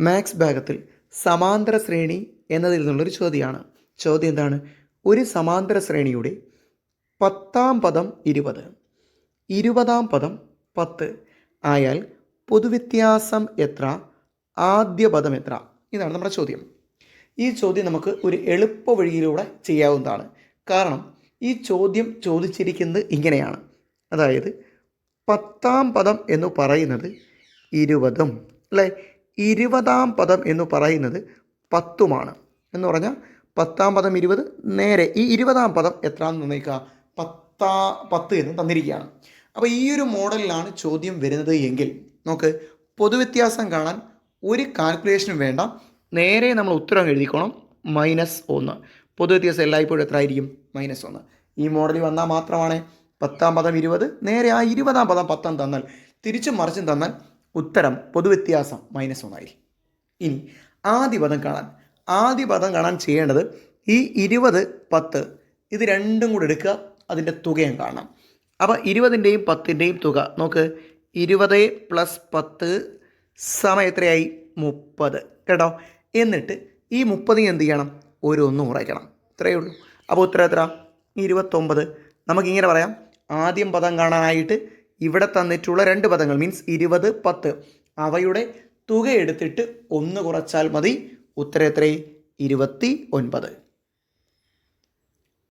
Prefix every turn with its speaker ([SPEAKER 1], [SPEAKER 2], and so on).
[SPEAKER 1] Maths ഭാഗത്തിൽ സമാന്തര ശ്രേണി എന്നതിൽ നിന്നുള്ളൊരു ചോദ്യമാണ് ചോദ്യം എന്താണ്? ഒരു സമാന്തര ശ്രേണിയുടെ പത്താം പദം ഇരുപത് ഇരുപതാം പദം പത്ത്. ആയാൽ പൊതുവ്യത്യാസം എത്ര? ആദ്യ പദം എത്ര? ഇതാണ് നമ്മുടെ ചോദ്യം. ഈ ചോദ്യം നമുക്ക് ഒരു എളുപ്പ വഴിയിലൂടെ ചെയ്യാവുന്നതാണ്. കാരണം ഈ ചോദ്യം ചോദിച്ചിരിക്കുന്നത് ഇങ്ങനെയാണ്. അതായത് പത്താം പദം എന്ന് പറയുന്നത് ഇരുപതും അല്ലേ? ഇരുപതാം പദം എന്ന് പറയുന്നത് പത്തുമാണ്. എന്ന് പറഞ്ഞാൽ പത്താം പദം ഇരുപത് നേരെ ഈ ഇരുപതാം പദം എത്രയാണെന്ന് നിർണയിക്കുക? പത്താ പത്ത് എന്ന് തന്നിരിക്കുകയാണ്. അപ്പോൾ ഈ ഒരു മോഡലിലാണ് ചോദ്യം വരുന്നത് എങ്കിൽ നമുക്ക് പൊതുവ്യത്യാസം കാണാൻ ഒരു കാൽക്കുലേഷനും വേണ്ട. നേരെ നമ്മൾ ഉത്തരം എഴുതിക്കോണം മൈനസ് ഒന്ന്. പൊതുവ്യത്യാസം എല്ലായ്പ്പോഴും എത്ര ആയിരിക്കും മൈനസ് ഒന്ന്. ഈ മോഡലിൽ വന്നാൽ മാത്രമാണ് പത്താം പദം ഇരുപത്. നേരെ ആ ഇരുപതാം പദം പത്താം തന്നാൽ തിരിച്ചും മറിച്ചും തന്നാൽ ഉത്തരം പൊതുവ്യത്യാസം മൈനസ് ഒന്നായിരിക്കും ഇനി ആദ്യ പദം കാണാൻ ആദ്യ പദം കാണാൻ ചെയ്യേണ്ടത് ഈ ഇരുപത് പത്ത് ഇത് രണ്ടും കൂടെ എടുക്കുക അതിന്റെ തുകയും കാണണം. അപ്പോൾ ഇരുപതിന്റെയും പത്തിന്റെയും തുക നോക്ക് ഇരുപത് പ്ലസ് പത്ത് സമയം എത്രയായി? മുപ്പത്. കേട്ടോ? എന്നിട്ട് ഈ മുപ്പതിന് എന്ത് ചെയ്യണം? ഒരു ഒന്ന് കുറയ്ക്കണം. ഇത്രയേ ഉള്ളൂ. അപ്പോൾ ഉത്തരം എത്ര ഇരുപത്തൊമ്പത്. നമുക്കിങ്ങനെ പറയാം. ആദ്യം പദം കാണാനായിട്ട് ഇവിടെ തന്നിട്ടുള്ള രണ്ട് പദങ്ങൾ മീൻസ് ഇരുപത് പത്ത് അവയുടെ തുക എടുത്തിട്ട് ഒന്ന് കുറച്ചാൽ മതി. ഉത്തരം എത്രയും ഇരുപത്തി ഒൻപത്.